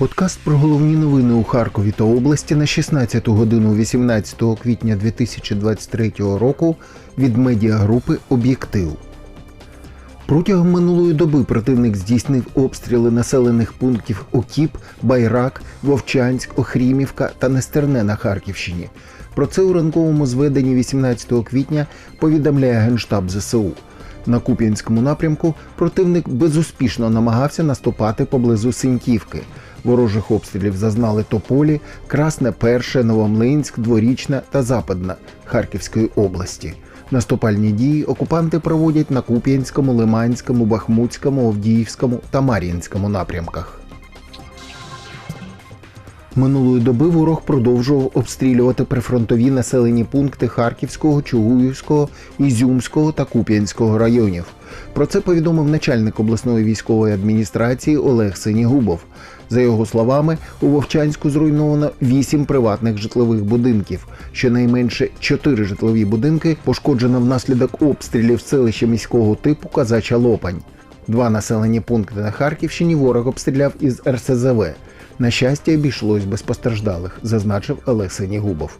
Подкаст про головні новини у Харкові та області на 16 годину 18 квітня 2023 року від медіагрупи Об'єктив. Протягом минулої доби противник здійснив обстріли населених пунктів Окіп, Байрак, Вовчанськ, Охрімівка та Нестерне на Харківщині. Про це у ранковому зведенні 18 квітня повідомляє Генштаб ЗСУ. На Куп'янському напрямку противник безуспішно намагався наступати поблизу Синьківки. Ворожих обстрілів зазнали Тополі, Красне Перше, Новомлинськ, Дворічна та Западна Харківської області. Наступальні дії окупанти проводять на Куп'янському, Лиманському, Бахмутському, Овдіївському та Мар'їнському напрямках. Минулої доби ворог продовжував обстрілювати прифронтові населені пункти Харківського, Чугуївського, Ізюмського та Куп'янського районів. Про це повідомив начальник обласної військової адміністрації Олег Синігубов. За його словами, у Вовчанську зруйновано 8 приватних житлових будинків. Щонайменше 4 житлові будинки пошкоджено внаслідок обстрілів селища міського типу Казача Лопань. Два населені пункти на Харківщині ворог обстріляв із РСЗВ. На щастя, обійшлось без постраждалих, зазначив Олег Синігубов.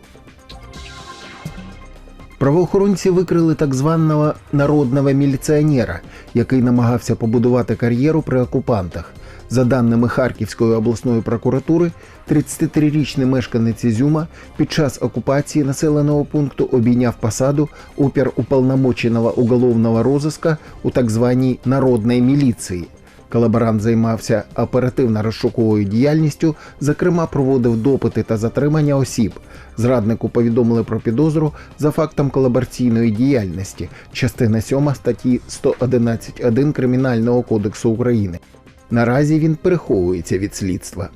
Правоохоронці викрили так званого народного міліціонера, який намагався побудувати кар'єру при окупантах. За даними Харківської обласної прокуратури, 33-річний мешканець Ізюма під час окупації населеного пункту обійняв посаду оперуполномоченого уголовного розыска у так званій народній міліції. Колаборант займався оперативно-розшуковою діяльністю, зокрема проводив допити та затримання осіб. Зраднику повідомили про підозру за фактом колабораційної діяльності, частина 7 статті 111.1 Кримінального кодексу України. Наразі він переховується від слідства.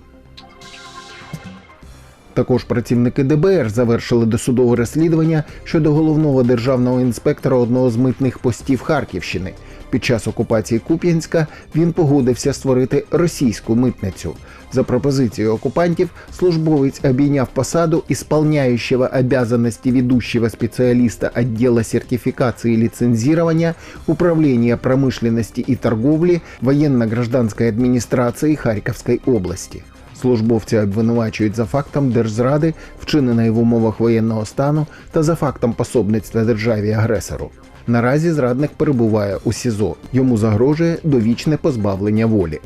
Також працівники ДБР завершили досудове розслідування щодо головного державного інспектора одного з митних постів Харківщини. Під час окупації Куп'янська він погодився створити російську митницю. За пропозицією окупантів, службовець обійняв посаду исполняющего обязанности ведущего специалиста отдела сертификации и лицензирования Управления промышленности и торговли военно-гражданской адміністрації Харківської області. Службовця обвинувачують за фактом держзради, вчиненої в умовах воєнного стану, та за фактом пособництва державі агресору. Наразі зрадник перебуває у СІЗО. Йому загрожує довічне позбавлення волі.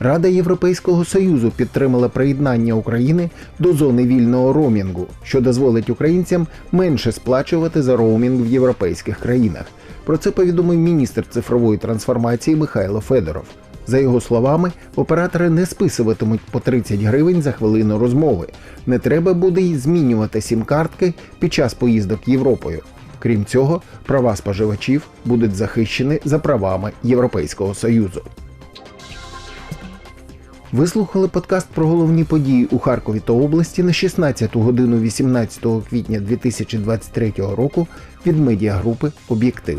Рада Європейського Союзу підтримала приєднання України до зони вільного роумінгу, що дозволить українцям менше сплачувати за роумінг в європейських країнах. Про це повідомив міністр цифрової трансформації Михайло Федоров. За його словами, оператори не списуватимуть по 30 гривень за хвилину розмови. Не треба буде й змінювати сім-картки під час поїздок Європою. Крім цього, права споживачів будуть захищені за правами Європейського Союзу. Ви слухали подкаст про головні події у Харкові та області на 16 годину 18 квітня 2023 року від медіагрупи Об'єктив.